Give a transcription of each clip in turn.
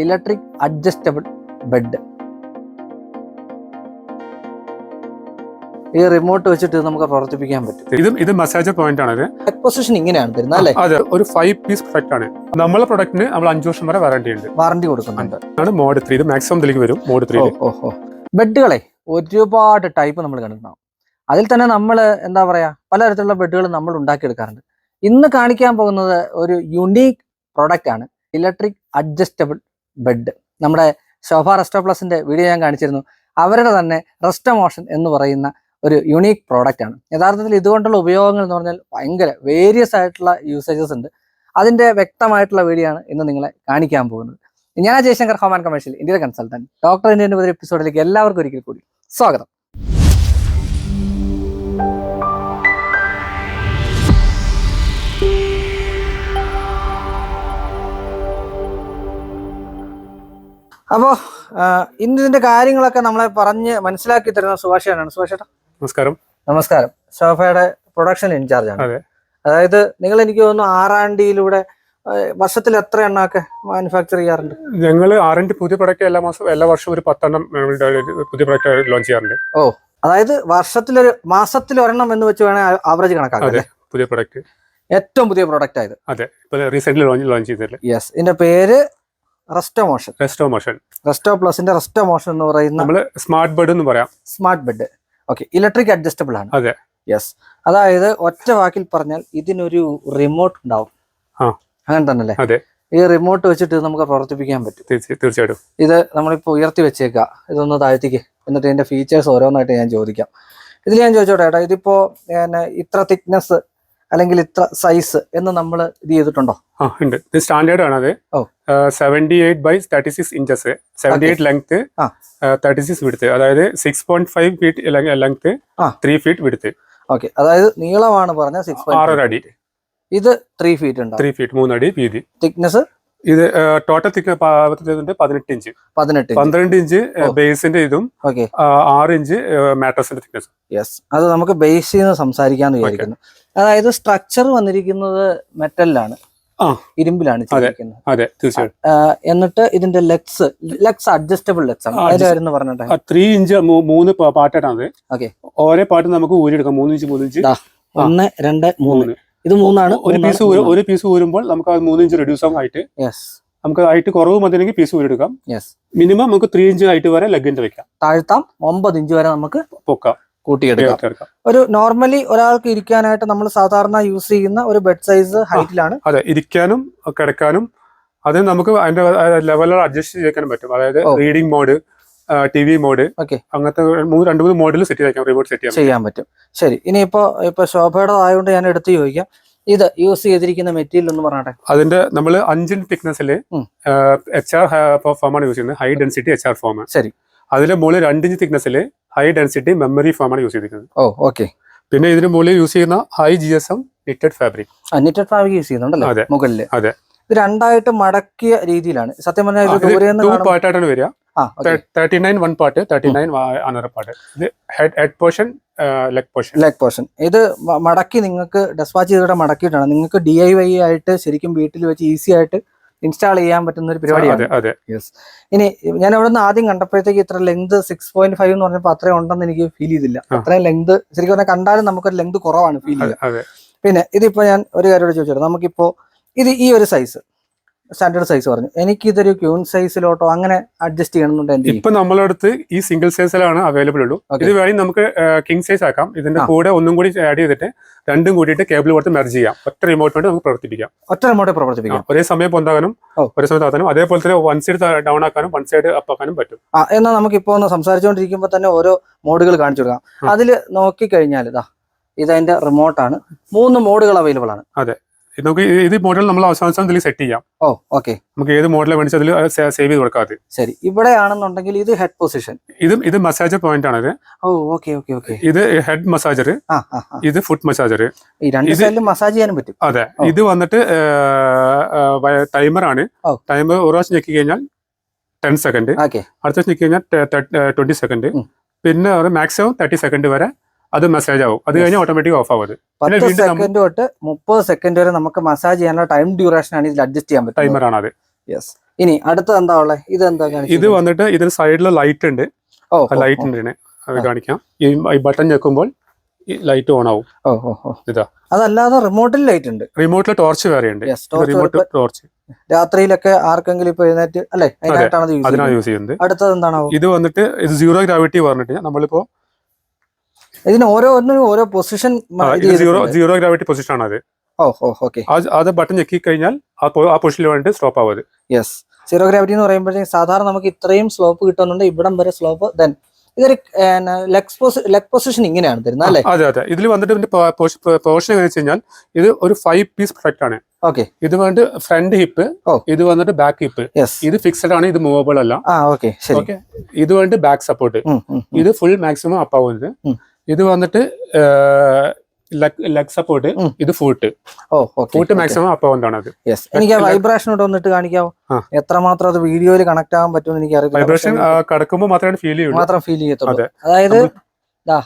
Electric adjustable bed. ഈ remote വെച്ചിട്ട് നമുക്ക് പ്രവർത്തിപ്പിക്കാൻ പറ്റും. ഇത് ഇത് മസാജ് പോയിന്റ് ആണ് പൊസിഷൻ ഇങ്ങനെയാണ് തരുന്നത് അല്ലേ? അതെ ഒരു ഫൈവ് പീസ് പ്രൊഡക്റ്റ് ആണ്. നമ്മളെ പ്രൊഡക്റ്റിന് നമ്മൾ അഞ്ചു വർഷം വരെ വാറണ്ടി ഉണ്ട്. വാറണ്ടി കൊടുക്കുന്നുണ്ട്. ആണ് മോഡ് ത്രീ ഇത് മാക്സിമം ഇതിലേക്ക് വരും മോഡ് ത്രീ ഓഹോ ബെഡുകളെ ഒരുപാട് ടൈപ്പ് നമ്മൾ കണ്ടിട്ടുണ്ടാവും. അതിൽ തന്നെ നമ്മൾ എന്താ പറയാ പലതരത്തിലുള്ള ബെഡുകൾ നമ്മൾ ഉണ്ടാക്കിയെടുക്കാറുണ്ട്. ഇന്ന് കാണിക്കാൻ പോകുന്നത് ഒരു യുണീക്ക് പ്രോഡക്റ്റ് ആണ്. ഇലക്ട്രിക് അഡ്ജസ്റ്റബിൾ ബെഡ് നമ്മുടെ ശോഭ റെസ്റ്റോ പ്ലസിന്റെ വീഡിയോ ഞാൻ കാണിച്ചിരുന്നു. അവരുടെ തന്നെ റെസ്റ്റോ മോഷൻ എന്ന് പറയുന്ന ഒരു യുണീക്ക് പ്രോഡക്റ്റ് ആണ്. യഥാർത്ഥത്തിൽ ഇതുകൊണ്ടുള്ള ഉപയോഗങ്ങൾ എന്ന് പറഞ്ഞാൽ ഭയങ്കര വേരിയസ് ആയിട്ടുള്ള യൂസേജസ് ഉണ്ട്. അതിന്റെ വ്യക്തമായിട്ടുള്ള വീഡിയോ ആണ് ഇന്ന് നിങ്ങളെ കാണിക്കാൻ പോകുന്നത്. ഞാൻ ജയശങ്കർ ഹോം ആൻഡ് കമേഴ്ഷ്യൽ ഇന്ത്യയുടെ കൺസൾട്ടന്റ് ഡോക്ടർ ഇന്ത്യന്റെ ഒരു എപ്പിസോഡിലേക്ക് എല്ലാവർക്കും ഒരിക്കൽ കൂടി സ്വാഗതം. അപ്പോ ഇന്ന് ഇതിന്റെ കാര്യങ്ങളൊക്കെ നമ്മളെ പറഞ്ഞ് മനസ്സിലാക്കി തരുന്ന സുഭാഷേനാണ് സുഭാഷേട്ടാ നമസ്കാരം. നമസ്കാരം. സോഫയുടെ പ്രൊഡക്ഷൻ ഇൻചാർജ് ആണ് അതെ. അതായത് നിങ്ങൾ എനിക്ക് തോന്നുന്നു ആറാണ്ടിയിലൂടെ വർഷത്തിൽ എത്ര എണ്ണമൊക്കെ മാനുഫാക്ചർ ചെയ്യാറുണ്ട്? ഞങ്ങൾ ആറിന്റെ പുതിയ പ്രൊഡക്റ്റ് എല്ലാ മാസം എല്ലാ വർഷവും ഒരു പത്തെണ്ണം പുതിയ പ്രൊഡക്റ്റ് ലോഞ്ച് ചെയ്യാറുണ്ട്. ഓ അതായത് വർഷത്തിലൊരു മാസത്തിൽ ഒരെണ്ണം എന്ന് വെച്ച് വേണേൽ ആവറേജ് കണക്കാക്കാം പുതിയ പ്രൊഡക്റ്റ് ഏറ്റവും പുതിയ പ്രൊഡക്റ്റ് ആയത്. അതെ റീസെന്റ് ലോഞ്ച് ലോഞ്ച് ചെയ്തില്ലേ യെസ് ഇതിന്റെ പേര് Resto Motion. Resto Motion. Resto പ്ലസിന്റെ Resto motion എന്ന് പറയുന്ന നമ്മൾ സ്മാർട്ട് ബെഡ് എന്ന് പറയാം. Smart bed. Okay electric adjustable ആണ്. അതെ. യെസ്. അതായത് ഒറ്റ വാക്കിൽ പറഞ്ഞാൽ ഇതിനൊരു റിമോട്ട് ഉണ്ടാവും. അങ്ങനെ തന്നെ അല്ലേ അതെ. ഈ റിമോട്ട് വെച്ചിട്ട് നമുക്ക് പ്രവർത്തിപ്പിക്കാൻ പറ്റും. തീർച്ച- തീർച്ചയായിട്ടും. ഇത് നമ്മളിപ്പോ ഉയർത്തി വെച്ചേക്കുക ഇതൊന്ന് താഴ്ത്തിക്ക്. എന്നിട്ട് ഇതിന്റെ ഫീച്ചേഴ്സ് ഓരോന്നായിട്ട് ഞാൻ ചോദിക്കാം. ഇതിൽ ഞാൻ ചോദിച്ചോട്ടെ ഏട്ടാ ഇതിപ്പോ ഇത്ര തിക്നെസ് അല്ലെങ്കിൽ ഇത്ര സൈസ് എന്ന് നമ്മൾ ഇത് ചെയ്തിട്ടുണ്ടോ? ആ ഉണ്ട്. ഇത് സ്റ്റാൻഡേർഡ് ആണ് അത്. Seventy eight by thirty six inches seventy eight length. Thirty six width അതായത് six point five feet length. Three feet width okay അതായത് നീളമാണ് പറഞ്ഞ സിക്സ് ആറര അടി. ഇത് ത്രീ ഫീറ്റ് ഉണ്ട്? ത്രീ ഫീറ്റ് മൂന്നടി വീതി. തിക്നെസ് ഇത് ടോട്ടൽ തിക്ക് പതിനെട്ട് ഇഞ്ച് പതിനെട്ട് പന്ത്രണ്ട് ഇഞ്ച് ബേസിന്റെ ഇതും ആറ് ഇഞ്ച് മാട്രസിന്റെ തിക്നെസ് യെസ് അത് നമുക്ക് ബേസ് നിന്ന് സംസാരിക്കാന്ന് വിചാരിക്കുന്നു. അതായത് സ്ട്രക്ചർ വന്നിരിക്കുന്നത് മെറ്റലിലാണ്. ഇരുമ്പിലാണ് അതെ. തീർച്ചയായും. എന്നിട്ട് ഇതിന്റെ ലെഗ്സ് ലെഗ്സ് അഡ്ജസ്റ്റബിൾ ലെഗ്സ് ആണ്. പറഞ്ഞിട്ട്. ത്രീ ഇഞ്ച് മൂന്ന് പാട്ടാണ് Okay. ഓരോ പാട്ട് നമുക്ക് ഊരിയെടുക്കാം. മൂന്ന് ഇഞ്ച് മൂന്ന് ഇഞ്ച് ഒന്ന് രണ്ട് മൂന്ന്. ഇത് മൂന്നാണ് ഒരു പീസ് ഒരു പീസ് ഊരുമ്പോൾ നമുക്ക് അത് മൂന്ന് ഇഞ്ച് റെഡ്യൂസ് ആവും ഹൈറ്റ് യെസ് നമുക്ക് ഹൈറ്റ് കുറവ് മതിയെങ്കിൽ പീസ് ഊരെടുക്കാം യെസ് മിനിമം നമുക്ക് ത്രീ ഇഞ്ച് ഹൈറ്റ് വരെ ലെഗിന്റെ വെക്കാം. താഴ്ത്താം ഒമ്പത് ഇഞ്ച് വരെ നമുക്ക് പൊക്കാം. കൂട്ടിയെടുക്കാം. ഒരു നോർമലി ഒരാൾക്ക് ഇരിക്കാനായിട്ട് നമ്മൾ സാധാരണ യൂസ് ചെയ്യുന്ന ഒരു ബെഡ് സൈസ് ഹൈറ്റിലാണ് അതെ ഇരിക്കാനും കിടക്കാനും അത് നമുക്ക് അതിന്റെ ലെവലിൽ അഡ്ജസ്റ്റ് ചെയ്യാൻ പറ്റും. അതായത്. Reading mode T V mode okay അങ്ങനത്തെ മൂന്ന് രണ്ട് മൂന്ന് മോഡൽ സെറ്റ് ചെയ്യാം റിമോട്ട് സെറ്റ് ചെയ്യാം ചെയ്യാൻ പറ്റും. ശരി ഇനിയിപ്പോ ഇപ്പൊ ശോഭയുടെ ആയതുകൊണ്ട് ഞാൻ എടുത്ത് ചോദിക്കാം. ഇത് യൂസ് ചെയ്തിരിക്കുന്ന മെറ്റീരിയൽ എന്ന് പറഞ്ഞാട്ടെ? അതിന്റെ നമ്മൾ അഞ്ചിൻ തിക്നെസ്സിൽ. എച്ച് ആർ ഫോമാണ് യൂസ് ചെയ്യുന്നത്. High density H R foam ശരി. അതിന്റെ മുകളിൽ രണ്ടിഞ്ച് തിക്നെസ്സിൽ ഹൈ ഡെൻസിറ്റി മെമ്മറി ഫോമാണ് യൂസ് ചെയ്തിരിക്കുന്നത്. ഓ ഓക്കെ പിന്നെ ഇതിന് മുകളിൽ യൂസ് ചെയ്യുന്ന high G S M knitted fabric knitted fabric use ചെയ്യുന്നുണ്ടല്ലോ? മുകളിൽ അതെ. ഇത് രണ്ടായിട്ട് മടക്കിയ രീതിയിലാണ്. സത്യം പറഞ്ഞാൽ പാർട്ടായിട്ടാണ് വരിക. Thirty nine one part thirty nine another part ഇത് head head portion leg portion leg portion ഇത് മടക്കി നിങ്ങൾക്ക് ഡെസ്പാച്ച് ചെയ്തിട്ട് മടക്കിയിട്ടാണ്. നിങ്ങൾക്ക് ഡി ഐ വൈ ആയിട്ട് ശരിക്കും വീട്ടിൽ വെച്ച് ഈസി ആയിട്ട് ഇൻസ്റ്റാൾ ചെയ്യാൻ പറ്റുന്ന ഒരു പരിപാടിയാണ്. അതെ ഇനി ഞാൻ അവിടെ നിന്ന് ആദ്യം കണ്ടപ്പോഴത്തേക്ക് ഇത്ര ലെങ്ത് സിക്സ് പോയിന്റ് ഫൈവ് എന്ന് പറഞ്ഞപ്പോൾ അത്രയും ഉണ്ടെന്ന് എനിക്ക് ഫീൽ ചെയ്തില്ല. അത്രയും ലെങ്ത് ശരിക്കും പറഞ്ഞാൽ കണ്ടാലും നമുക്കൊരു ലെങ്ത് കുറവാണ് ഫീൽ ചെയ്യുക. പിന്നെ ഇതിപ്പോ ഞാൻ ഒരു കാര്യം ചോദിച്ചോട്ടെ. നമുക്കിപ്പോ ഇത് ഈ ഒരു സൈസ് സ്റ്റാൻഡേർഡ് സൈസ് പറഞ്ഞു. എനിക്ക് ഇതൊരു ക്യൂൺ സൈസിലോട്ടോ അങ്ങനെ അഡ്ജസ്റ്റ് ചെയ്യണമെന്നുണ്ട് ഇപ്പൊ നമ്മളെ അടുത്ത് ഈ സിംഗിൾ സൈസിലാണ് അവൈലബിൾ ഉള്ളൂ. ഇത് വേണമെങ്കിൽ നമുക്ക് കിങ് സൈസ് ആക്കാം. ഇതിന്റെ കൂടെ ഒന്നും കൂടി ആഡ് ചെയ്തിട്ട് രണ്ടും കൂടിയിട്ട് കേബിൾ കൊടുത്ത് മെർജ് ചെയ്യാം. ഒറ്റ റിമോട്ട് വേണ്ടി നമുക്ക് പ്രവർത്തിപ്പിക്കാം. ഒറ്റ റിമോട്ട് പ്രവർത്തിപ്പിക്കാം. ഒരേ സമയം പൊന്താകാനും ഒരേ സമയത്ത് ആക്കാനും അതേപോലെ തന്നെ വൺ സൈഡ് ഡൗൺ ആക്കാനും വൺ സൈഡ് അപ്പ് ആക്കാനും പറ്റും. എന്നാൽ നമുക്ക് ഇപ്പോ ഒന്ന് സംസാരിച്ചുകൊണ്ടിരിക്കുമ്പോൾ തന്നെ ഓരോ മോഡുകൾ കാണിച്ചു കൊടുക്കാം. അതിൽ നോക്കിക്കഴിഞ്ഞാൽ ഇതാ ഇതതിന്റെ റിമോട്ടാണ് മൂന്ന് മോഡുകൾ അവൈലബിൾ ആണ്. ഇത് നമുക്ക് ഇത് മോഡൽ നമ്മൾ അവസാനം ഇതിൽ സെറ്റ് ചെയ്യാം. ഓ ഓക്കെ നമുക്ക് ഏത് മോഡൽ വേണിച്ചാൽ അതിൽ സേവ് ചെയ്ത് കൊടുക്കാതെ. ശരി. ഇവിടെയാണെന്നുണ്ടെങ്കിൽ ഇത് ഹെഡ് പൊസിഷൻ ഇതും ഇത് മസാജർ പോയിന്റ് ആണ് ഇത്. ഓ ഓക്കെ ഓക്കെ ഓക്കെ ഇത് ഹെഡ് മസാജർ. ഇത് ഫുഡ് മസാജർ ഈ രണ്ട് സൈഡിലും മസാജ് ചെയ്യാനും പറ്റും. അതെ. ഇത് വന്നിട്ട് ടൈമർ ആണ്. ടൈമർ ഒരു പ്രാവശ്യം ഞെക്കി കഴിഞ്ഞാൽ ടെൻ സെക്കൻഡ് അടുത്ത ഞെക്കി കഴിഞ്ഞാൽ ട്വന്റി സെക്കൻഡ് പിന്നെ മാക്സിമം തേർട്ടി സെക്കൻഡ് വരെ അത് മെസ്സേജ് ആവും. അത്. കഴിഞ്ഞാൽ ഓട്ടോമാറ്റിക് ഓഫ് ആവും പത്ത് സെക്കൻഡ് തൊട്ട് മുപ്പത് സെക്കൻഡ് വരെ നമുക്ക് മസാജ് ചെയ്യാനുള്ള ടൈം ഡ്യൂറേഷൻ ആണ് ഇതിൽ അഡ്ജസ്റ്റ് ചെയ്യാൻ പറ്റും ടൈമർ ആണ് അത് യെസ് ഇനി അടുത്ത എന്താ ഉള്ളത് ഇത് എന്താ ഇത് വന്നിട്ട് ഇതിന് സൈഡിൽ ലൈറ്റ് ഉണ്ട്. ഓ ലൈറ്റ് ഉണ്ട് അത് കാണിക്കാം. ഈ ബട്ടൺ ഞെക്കുമ്പോൾ ലൈറ്റ് ഓൺ ആവും. ഇതാ. അതല്ലാതെ റിമോട്ടിൽ ലൈറ്റ് ഉണ്ട്. റിമോട്ടിൽ ടോർച്ച് വേറെ ഉണ്ട്. റിമോട്ട് ടോർച്ച് രാത്രിയിലൊക്കെ ആർക്കെങ്കിലും ഇപ്പൊ എഴുന്നേറ്റ് അല്ലെ? അതിനായിട്ടാണ് അതിനാണ് യൂസ് ചെയ്യുന്നത്. അടുത്തത് എന്താണോ ഇത് വന്നിട്ട് ഇത് സീറോ ഗ്രാവിറ്റി പറഞ്ഞിട്ട് നമ്മളിപ്പോ ഇതിന് ഓരോ ഓരോ position zero zero gravity position ആണ് അത്. അത് ബട്ടൺ ഞെക്കി കഴിഞ്ഞാൽ ആ പൊസിഷനിൽ വേണ്ടിട്ട് സ്റ്റോപ്പ് ആവും യെസ് സീറോ ഗ്രാവിറ്റി എന്ന് പറയുമ്പോഴത്തേക്ക് സാധാരണ നമുക്ക് ഇത്രയും സ്ലോപ്പ് കിട്ടുന്നുണ്ട്. ഇവിടം വരെ സ്ലോപ്പ് ദെൻ ഇതൊരു ലെഗ് ലെഗ് പൊസിഷൻ ഇങ്ങനെയാണ് തരുന്നത് അല്ലേ? അതെ അതെ. ഇതിൽ വന്നിട്ട് ഇതിന്റെ പോർഷൻ എങ്ങനെ വെച്ച് കഴിഞ്ഞാൽ ഇത് ഒരു ഫൈവ് പീസ് പ്രൊഡക്റ്റ് ആണ്. ഓക്കെ ഇത് വേണ്ട ഫ്രണ്ട് ഹിപ്പ് ഇത് വന്നിട്ട് ബാക്ക് ഹിപ്പ് ഇത് ഫിക്സഡ് ആണ് ഇത് മൂവബിൾ അല്ല. ഓക്കെ ഇത് വേണ്ടി ബാക്ക് സപ്പോർട്ട്. ഇത് ഫുൾ മാക്സിമം അപ്പ് ആവുന്നത്. ഇത് വന്നിട്ട് ലെഗ് സപ്പോർട്ട് ഇത് ഫൂട്ട്. ഓ ഫൂട്ട് മാക്സിമം അപ്പ് ആവുന്നതാണ് അത്. യെസ് എനിക്ക് വൈബ്രേഷൻ വന്നിട്ട് കാണിക്കാവോ. എത്രമാത്രം അത് വീഡിയോയിൽ കണക്ട് ആവാൻ പറ്റുമെന്ന് എനിക്ക് വൈബ്രേഷൻ കടക്കുമ്പോൾ മാത്രമേ ഫീൽ ചെയ്യൂ മാത്രം ഫീൽ ചെയ്യത്തുള്ളൂ. അതായത്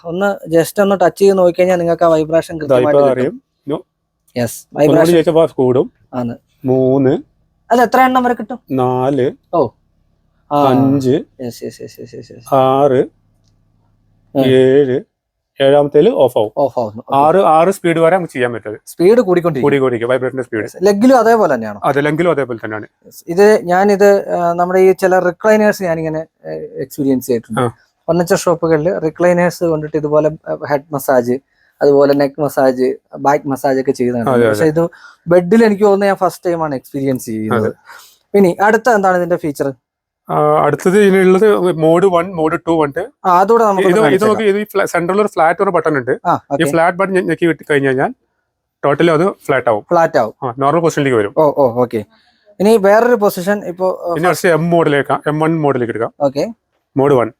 ഒന്ന് ജസ്റ്റ് ഒന്ന് ടച്ച് ചെയ്ത് നോക്കിക്കഴിഞ്ഞാൽ നിങ്ങൾക്ക് ആ വൈബ്രേഷൻ കൃത്യമായിട്ട് അറിയും. യെസ് വൈബ്രേഷൻ കൂടും. ആണ്. മൂന്ന്. അത് എത്ര എണ്ണം വരെ കിട്ടും? നാല്. ഓ. അഞ്ച്. ആറ്. ഏഴ്. ഏഴാമത്തേൽ ഓഫ് ആവും ഓഫ് ആവും ആറ് ആറ് സ്പീഡ് വരെ നമുക്ക് ചെയ്യാൻ പറ്റും. സ്പീഡ് കൂടിക്കൊണ്ടിരിക്കും. കൂടി കൂടി വൈബ്രേഷന്റെ സ്പീഡ് ലെഗിലും അതേപോലെ തന്നെയാണ്? അതെ ലെഗിലും അതേപോലെ തന്നെയാണ്. ഇത് ഞാനിത് നമ്മുടെ ഈ ചില റിക്ലൈനേഴ്സ് ഞാനിങ്ങനെ എക്സ്പീരിയൻസ് ചെയ്തിട്ടുണ്ട്. ഫർണിച്ചർ ഷോപ്പുകളിൽ റിക്ലൈനേഴ്സ് കൊണ്ടിട്ട് ഇതുപോലെ ഹെഡ് മസാജ് അതുപോലെ നെക്ക് മസാജ് ബാക്ക് മസാജ് ഒക്കെ അതെ. പക്ഷെ ഇത് ബെഡിൽ എനിക്ക് തോന്നുന്നത് ഞാൻ ഫസ്റ്റ് ടൈമാണ് എക്സ്പീരിയൻസ് ചെയ്യുന്നത്. ഇനി അടുത്ത എന്താണ് ഇതിന്റെ ഫീച്ചർ അടുത്തത് ഇതിനുള്ളത് മോഡ് വൺ മോഡ് ടു ഉണ്ട് ഇത് ഇത് നമുക്ക് ഇത് സെൻട്രൽ ഒരു ഫ്ലാറ്റ് ഒരു ബട്ടൺ ഉണ്ട്. ഈ ഫ്ലാറ്റ് ബട്ടൺ ഞെക്കി വിട്ട് കഴിഞ്ഞ് കഴിഞ്ഞാൽ ടോട്ടലി അത് ഫ്ലാറ്റ് ആവും. ഫ്ലാറ്റ് ആവും. നോർമൽ പൊസിഷനിലേക്ക് വരും. ഓ ഓ ഓക്കെ ഇനി വേറൊരു പൊസിഷൻ ഇപ്പോ ഇനി എം മോഡിലേക്ക് എം വൺ മോഡിലേക്ക് എടുക്കാം. ഓക്കെ മോഡ് വൺ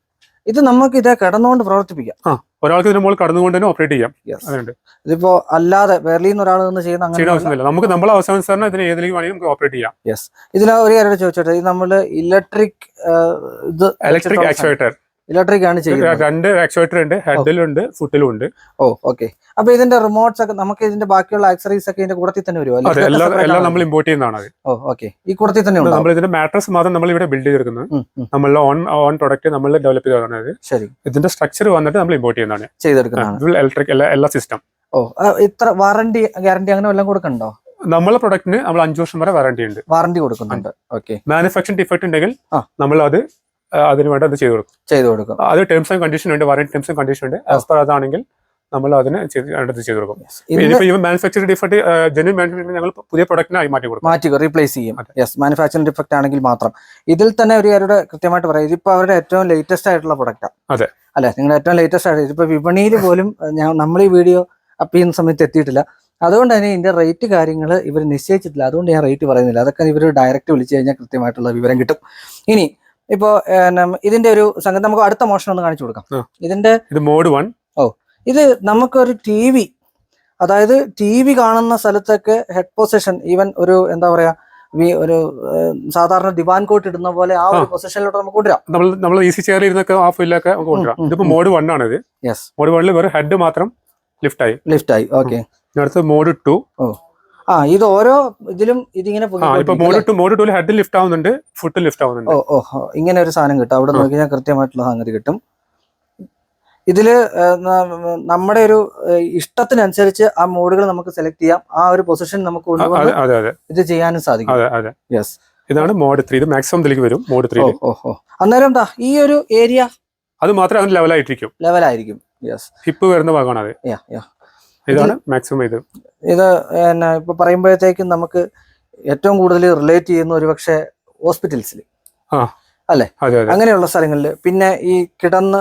ഇത് നമുക്ക് ഇതേ കിടന്നുകൊണ്ട് പ്രവർത്തിപ്പിക്കാം. ഒരാൾക്ക് ഇതിന് മുകളിൽ കടന്നുകൊണ്ട് തന്നെ ഓപ്പറേറ്റ് ചെയ്യാം. അതുണ്ട് ഇതിപ്പോ അല്ലാതെ വേർലിയിൽ നിന്ന് ഒരാൾ നിന്ന് ചെയ്യുന്ന അങ്ങനെ ആവശ്യമില്ല നമുക്ക് നമ്മളെ അവസാനം ഇതിന് ഏതിലേക്ക് വേണമെങ്കിൽ നമുക്ക് ഓപ്പറേറ്റ് ചെയ്യാം. യെസ് ഇതിൽ ഒരു കാര്യം ചോദിച്ചോട്ടെ? ഇത് നമ്മൾ ഇലക്ട്രിക് ഇത് ഇലക്ട്രിക് ആക്ച്വേറ്റർ ഇലക്ട്രിക് ആണ് ചെയ്യുന്നത്. രണ്ട് ആക്സുവേറ്റർ ഉണ്ട് ഹെഡിലും ഉണ്ട് ഫുട്ടിലും ഉണ്ട്. ഓ ഓക്കെ അപ്പൊ ഇതിന്റെ റിമോട്ട്സ് ഒക്കെ നമുക്ക് ഇതിന്റെ ബാക്കിയുള്ള ആക്സറീസ് ഒക്കെ ഇതിന്റെ കൂടത്തിൽ തന്നെ വരുമോ? എല്ലാം നമ്മൾ ഇമ്പോർട്ട് ചെയ്യുന്നതാണ് ഓ ഓക്കെ ഈ കൂടത്തിൽ തന്നെ നമ്മൾ ഇതിന്റെ മാട്രസ് മാത്രം നമ്മൾ ഇവിടെ ബിൽഡ് ചെയ്തിരിക്കുന്നത്. നമ്മളുടെ ഓൺ ഓൺ പ്രൊഡക്റ്റ് നമ്മൾ ഡെവലപ്പ് ചെയ്തതാണ് ശരി. ഇതിന്റെ സ്ട്രക്ചർ വന്നിട്ട് നമ്മൾ ഇമ്പോർട്ട് ചെയ്യുന്നതാണ്. ചെയ്തെടുക്കുന്നത് ഇലക്ട്രിക് എല്ലാ സിസ്റ്റം ഓ ഇത്ര വാറണ്ടി ഗ്യാരണ്ടി അങ്ങനെ വല്ലതും കൊടുക്കണ്ടോ? നമ്മളെ പ്രൊഡക്റ്റിന് നമ്മൾ അഞ്ചു വർഷം വരെ വാറണ്ടി ഉണ്ട്. വാറണ്ടി കൊടുക്കുന്നുണ്ട്. ഓക്കെ മാനുഫാക്ചറിംഗ് ഡിഫക്ട് ഉണ്ടെങ്കിൽ നമ്മൾ അത് അതിന് വേണ്ടി അത് ചെയ്തു കൊടുക്കും. ചെയ്തു കൊടുക്കും. അത് ടേംസ് ആൻഡ് കണ്ടീഷൻ ഉണ്ട് വാറണ്ടി ടേംസ് ആൻഡ് കണ്ടീഷൻ ഉണ്ട്. ആസ് പെർ അതാണെങ്കിൽ നമ്മൾ അതിന് വേണ്ടത് ചെയ്തു കൊടുക്കും. ഈ മാനുഫാക്ചറിംഗ് ഡിഫക്റ്റ് ജെന്യൂൻ മാനുഫാക്ചറിംഗ് ഞങ്ങൾ പുതിയ പ്രൊഡക്റ്റിനായി മാറ്റി കൊടുക്കും. മാറ്റി റീപ്ലേസ് ചെയ്യും. യെസ് മാനുഫാക്ചറിംഗ് ഡിഫക്റ്റ് ആണെങ്കിൽ മാത്രം. ഇതിൽ തന്നെ ഒരു കാര്യം കൃത്യമായിട്ട് പറയാം. ഇതിപ്പോ അവരുടെ ഏറ്റവും ലേറ്റസ്റ്റ് ആയിട്ടുള്ള പ്രൊഡക്റ്റാണ് അതെ. അല്ലെ? നിങ്ങളുടെ ഏറ്റവും ലേറ്റസ്റ്റ് ആയിട്ട് ഇതിപ്പോ വിപണിയിൽ പോലും ഞാൻ നമ്മൾ ഈ വീഡിയോ അപ്പ് ചെയ്യുന്ന സമയത്ത് എത്തിയിട്ടില്ല. അതുകൊണ്ട് തന്നെ ഇതിന്റെ റേറ്റ് കാര്യങ്ങൾ ഇവർ നിശ്ചയിച്ചിട്ടില്ല. അതുകൊണ്ട് ഞാൻ റേറ്റ് പറയുന്നില്ല. അതൊക്കെ ഇവർ ഡയറക്റ്റ് വിളിച്ചു കഴിഞ്ഞാൽ കൃത്യമായിട്ടുള്ള വിവരം കിട്ടും. ഇനി ഇപ്പോ ഇതിന്റെ ഒരു സംഗതി നമുക്ക് അടുത്ത മോഷൻ ഒന്ന് കാണിച്ചു കൊടുക്കാം. ഇതിന്റെ ഇത് മോഡ് വൺ. ഓ ഇത് നമുക്കൊരു ടി വി അതായത് ടി വി കാണുന്ന സ്ഥലത്തൊക്കെ ഹെഡ് പൊസിഷൻ ഈവൻ ഒരു എന്താ പറയാ ഒരു സാധാരണ ദിവാൻ കോട്ട് ഇടുന്ന പോലെ ആ ഒരു പൊസിഷനിലോട്ട് നമുക്ക് കൊണ്ടുവരാം. നമ്മൾ നമ്മൾ ഈസി ചെയറിൽ ഇരുന്നൊക്കെ ഓഫ് നമുക്ക് കൊണ്ടുവരാം. ഇതിപ്പോ മോഡ് വൺ ആണ് ഇത് യെസ് മോഡ് വണ്ണിൽ വെറും ഹെഡ് മാത്രം ലിഫ്റ്റ് ആയി. ലിഫ്റ്റ് ആയി. ഓക്കെ അടുത്ത മോഡ് ടു ആ ഇത് ഓരോ ഇതിലും ഇതിങ്ങനെ ഹെഡ് ലിഫ്റ്റ് ആവുന്നുണ്ട് ഫുട്ട് ലിഫ്റ്റ് ആവുന്നുണ്ട്. ഓ ഓ ഇങ്ങനെ ഒരു സാധനം കിട്ടും. അവിടെ. നോക്കി ഞാൻ കൃത്യമായിട്ടുള്ള സംഗതി കിട്ടും. ഇതിൽ നമ്മുടെ ഒരു ഇഷ്ടത്തിനനുസരിച്ച് ആ മോഡുകൾ നമുക്ക് സെലക്ട് ചെയ്യാം. ആ ഒരു പൊസിഷൻ നമുക്ക് കൊണ്ടുവന്ന് ഇത് ചെയ്യാനും സാധിക്കും. യെസ് ഇതാണ് മോഡ് ത്രീ ഇത് മാക്സിമം ഇതിലേക്ക് വരും മോഡ് ത്രീ ഓ ഓ ഓ. അന്നേരം എന്താ ഈ ഒരു ഏരിയ അത് മാത്രമേ അതിന് ലെവലായിട്ടിരിക്കും ലെവലായിരിക്കും യെസ് ഹിപ്പ് വരുന്ന ഭാഗമാണ് അത്. യാ യാ ഇതാണ് മാക്സിമം ഇത്. ഇത് എന്നാ ഇപ്പൊ പറയുമ്പോഴത്തേക്കും നമുക്ക് ഏറ്റവും കൂടുതൽ റിലേറ്റ് ചെയ്യുന്ന ഒരു പക്ഷെ ഹോസ്പിറ്റൽസിൽ അല്ലെ? അതെ അങ്ങനെയുള്ള സ്ഥലങ്ങളിൽ പിന്നെ ഈ കിടന്ന്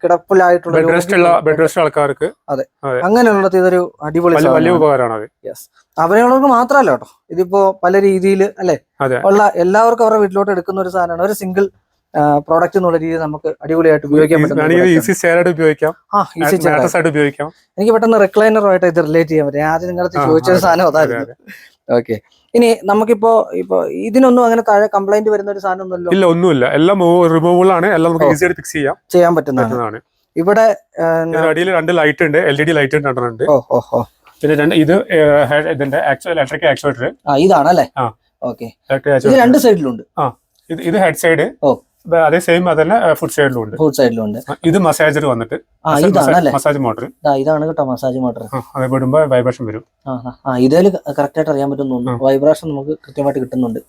കിടപ്പിലായിട്ടുള്ള ബെഡ് റെസ്റ്റ് ആൾക്കാർക്ക് അങ്ങനെയുള്ളത് ഇതൊരു അടിപൊളി വലിയ ഉപകാരമാണ് അത് യെസ് അവരെയുള്ളവർക്ക് മാത്രമല്ല കേട്ടോ. ഇതിപ്പോ പല രീതിയിൽ അല്ലെ? ഉള്ള എല്ലാവർക്കും അവരുടെ വീട്ടിലോട്ട് എടുക്കുന്ന ഒരു സാധനമാണ്. ഒരു സിംഗിൾ പ്രോഡക്റ്റ് എന്നുള്ള രീതിയിൽ നമുക്ക് അടിപൊളിയായിട്ട് ഉപയോഗിക്കാൻ പറ്റും എനിക്ക് പെട്ടെന്ന് റിക്ലൈനറുമായിട്ട് ഇത് റിലേറ്റ് ചെയ്യാൻ പറ്റും. ആദ്യം നിങ്ങളുടെ ആ, ചോദിച്ച സാധനം അതായിരുന്നു. ഓക്കെ ഇനി നമുക്കിപ്പോ ഇപ്പൊ ഇതിനൊന്നും അങ്ങനെ താഴെ കംപ്ലൈന്റ് വരുന്ന ഒരു സാധനം ഒന്നുമല്ലോ ഇല്ല ഒന്നുമില്ല. എല്ലാം റിമൂവബിൾ ആണ്. എല്ലാം നമുക്ക് ഓ. ഈസി ആയിട്ട് ഫിക്സ് ചെയ്യാം. ചെയ്യാൻ പറ്റുന്നതാണ്. ഇവിടെ അടിയിൽ രണ്ട് ലൈറ്റ് ഉണ്ട്. എൽ ഇ ഡി ലൈറ്റ് ഉണ്ട് ഓ ഓ ഓ. പിന്നെ രണ്ട് ഇത് ഇതിന്റെ ഇലക്ട്രിക് ആക്ച്വേറ്റർ ആ ഇതാണല്ലേ ആ. ഓക്കെ ഇത് രണ്ട് സൈഡിലുണ്ട് ഇത് ഹെഡ് സൈഡ് ഓ. അതേ സെയിം അതല്ല ഫുഡ് സൈഡിലും ഉണ്ട്. ഫുഡ് സൈഡിലും ഉണ്ട്. ഇത് മസാജർ വന്നിട്ട്. ആ ഇതാണ് അല്ലേ? മസാജ് മോട്ടർ ഇതാണ് കേട്ടോ മസാജ് മോട്ടർ അത് വിടുമ്പോ വൈബ്രേഷൻ വരും. ആ ഇതിൽ കറക്റ്റ് ആയിട്ട് അറിയാൻ പറ്റും തോന്നുന്നു. വൈബ്രേഷൻ നമുക്ക് കൃത്യമായിട്ട് കിട്ടുന്നുണ്ട്.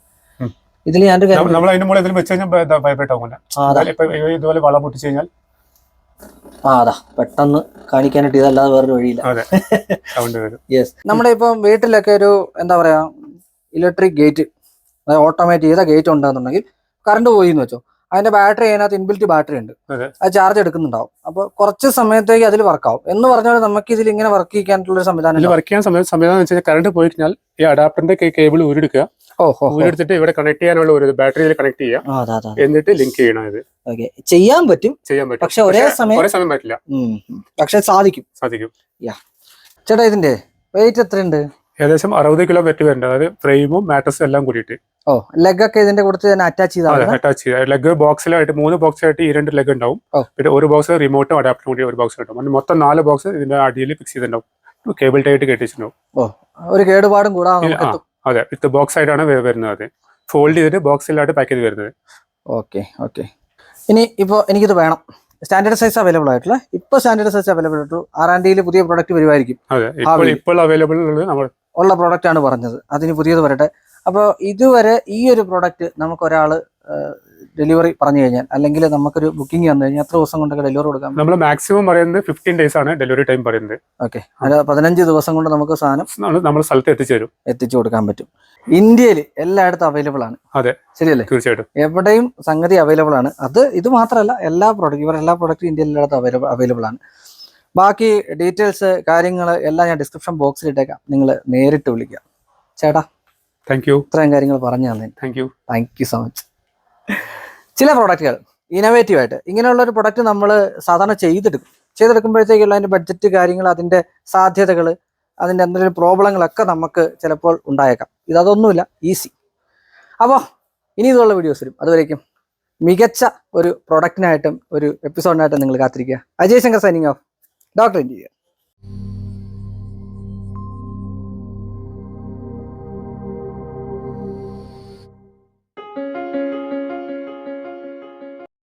ഇതിൽ ഞാൻ നമ്മൾ അതിന്റെ മുകളിൽ ഇതിൽ വെച്ച് കഴിഞ്ഞാൽ വൈബ്രേറ്റ് ആകില്ല ആ ഇതുപോലെ വളം പൊട്ടിച്ച് കഴിഞ്ഞാൽ ആ അതാ. പെട്ടെന്ന് കാണിക്കാനായിട്ട് ഇതല്ലാതെ വേറൊരു വഴിയില്ല. അതെ. സൗണ്ട് വരും. യെസ് നമ്മുടെ ഇപ്പം വീട്ടിലൊക്കെ ഒരു എന്താ പറയാ ഇലക്ട്രിക് ഗേറ്റ് അതായത് ഓട്ടോമാറ്റിക് ചെയ്ത ഗേറ്റ് ഉണ്ടെന്നുണ്ടെങ്കിൽ കറണ്ട് പോയി എന്ന് വെച്ചോ. അതിന്റെ ബാറ്ററി അതിനകത്ത് ഇൻബിൽറ്റ് ബാറ്ററി ഉണ്ട്. അത്. ചാർജ് എടുക്കുന്നുണ്ടാവും. അപ്പൊ കുറച്ച് സമയത്തേക്ക് അതിൽ വർക്കാവും എന്ന് പറഞ്ഞാൽ നമുക്ക് ഇതിൽ ഇങ്ങനെ വർക്ക് ചെയ്യാനുള്ള ഒരു സംവിധാനം വർക്ക് ചെയ്യാൻ സമയം സംവിധാനം വെച്ച് കഴിഞ്ഞാൽ കറണ്ട് പോയി കഴിഞ്ഞാൽ ഈ അഡാപ്റ്ററിന്റെ കേബിൾ ഊരെടുക്കുക. ഊരെടുത്തിട്ട് ഇവിടെ കണക്ട് ചെയ്യാനുള്ള ഒരു ബാറ്ററിയിൽ കണക്ട് ചെയ്യുക. അതാ എന്നിട്ട് ലിങ്ക് ചെയ്യണം ഇത്. ചെയ്യാൻ പറ്റും. ചെയ്യാൻ പറ്റും. പക്ഷെ ഒരേ സമയം ഒരേ സമയം പറ്റില്ല. പക്ഷെ സാധിക്കും. സാധിക്കും. ചേട്ടാ ഇതിന്റെ വെയിറ്റ് എത്രയുണ്ട്? ഏകദേശം അറുപത് കിലോ വെറ്റ് വരുന്നുണ്ട് അതായത് ഫ്രെയിമും മാട്രസും എല്ലാം കൂടിയിട്ട്. ഓ ലെഗ് ഒക്കെ ഇതിന്റെ കൂടെ തന്നെ അറ്റാച്ച് ചെയ്താണ് അറ്റാച്ച് ചെയ്ത. ലെഗ് ബോക്സിലായിട്ട് മൂന്ന് ബോക്സിലായിട്ട് ഈ രണ്ട് ലെഗ് ഉണ്ടാവും. പിന്നെ ഒരു ബോക്സ് റിമോട്ടും അഡാപ്റ്ററും കൂടി ഒരു ബോക്സ് ഉണ്ടാവും. മൊത്തം നാല് ബോക്സ് ഇതിന്റെ അടിയിൽ ഫിക്സ് ചെയ്തിട്ടുണ്ടാവും. കേബിൾ ടൈറ്റ് കെട്ടിച്ചിട്ടുണ്ടാവും ഒരു കേടുപാടും കൂടാതെ അതെ. വിത്ത് ബോക്സ് ആയിട്ടാണ് വരുന്നത് അത്. ഫോൾഡ് ചെയ്തിട്ട് ബോക്സിലായിട്ട് പാക്ക് ചെയ്ത് വരുന്നത്. Okay okay. ഇനി ഇപ്പോൾ എനിക്കിത് വേണം. സ്റ്റാൻഡേർഡ് സൈസ് അവൈലബിൾ ആയിട്ടുള്ള. ഇപ്പൊ സ്റ്റാൻഡേർഡ് സൈസ് അവൈലബിൾ ആയിട്ടു ആറാൻഡിയിൽ പുതിയ പ്രോഡക്റ്റ് വരുമായിരിക്കും അതെ ഇപ്പോൾ ഇപ്പോൾ അവൈലബിൾ ഉള്ളത് നമ്മൾ ഉള്ള പ്രോഡക്റ്റ് ആണ് പറഞ്ഞത്. അതിന് പുതിയത് വരട്ടെ. അപ്പോൾ ഇതുവരെ ഈ ഒരു പ്രോഡക്റ്റ് നമുക്ക് ഒരാൾ ഡെലിവറി പറഞ്ഞു കഴിഞ്ഞാൽ അല്ലെങ്കിൽ നമുക്കൊരു ബുക്കിംഗ് വന്നു കഴിഞ്ഞാൽ എത്ര ദിവസം കൊണ്ടൊക്കെ ഡെലിവറി കൊടുക്കാം നമ്മൾ മാക്സിമം പറയുന്നത് ഫിഫ്റ്റീൻ ഡേയ്സ് ആണ് ഡെലിവറി ടൈം പറയുന്നത്. ഓക്കെ. അതായത് പതിനഞ്ച് ദിവസം കൊണ്ട് നമുക്ക് സാധനം നമ്മൾ സ്ഥലത്ത് എത്തിച്ചു എത്തിച്ചു കൊടുക്കാൻ പറ്റും. ഇന്ത്യയിൽ എല്ലായിടത്തും അവൈലബിൾ ആണ്. അതെ. ശരിയല്ലേ? തീർച്ചയായിട്ടും. എവിടെയും സംഗതി അവൈലബിൾ ആണ്. അത് ഇത് മാത്രമല്ല എല്ലാ പ്രോഡക്റ്റ് ഇവർ എല്ലാ പ്രോഡക്റ്റും ഇന്ത്യയിൽ എല്ലായിടത്തും അവൈലബിൾ അവൈലബിൾ ആണ്. ബാക്കി ഡീറ്റെയിൽസ് കാര്യങ്ങൾ എല്ലാം ഞാൻ ഡിസ്ക്രിപ്ഷൻ ബോക്സിൽ ഇട്ടേക്കാം. നിങ്ങൾ നേരിട്ട് വിളിക്കുക. ചേട്ടാ താങ്ക് യു ഇത്രയും കാര്യങ്ങൾ പറഞ്ഞു തന്നെ thank you thank you so much ചില പ്രോഡക്റ്റുകൾ ഇന്നോവേറ്റീവ് ആയിട്ട് ഇങ്ങനെയുള്ള ഒരു പ്രൊഡക്റ്റ് നമ്മൾ സാധാരണ ചെയ്തെടുക്കും. ചെയ്തെടുക്കുമ്പോഴത്തേക്കുള്ള അതിന്റെ ബഡ്ജറ്റ് കാര്യങ്ങൾ അതിന്റെ സാധ്യതകൾ അതിന്റെ എന്തെങ്കിലും പ്രോബ്ലങ്ങളൊക്കെ നമുക്ക് ചിലപ്പോൾ ഉണ്ടായേക്കാം. ഇതൊന്നുമില്ല ഈസി അപ്പോൾ ഇനി ഇതുള്ള വീഡിയോസ് വരും. അതുവരേക്കും മികച്ച ഒരു പ്രൊഡക്റ്റിനായിട്ടും ഒരു എപ്പിസോഡിനായിട്ടും നിങ്ങൾ കാത്തിരിക്കുക. Ajay Shankar signing off doctor India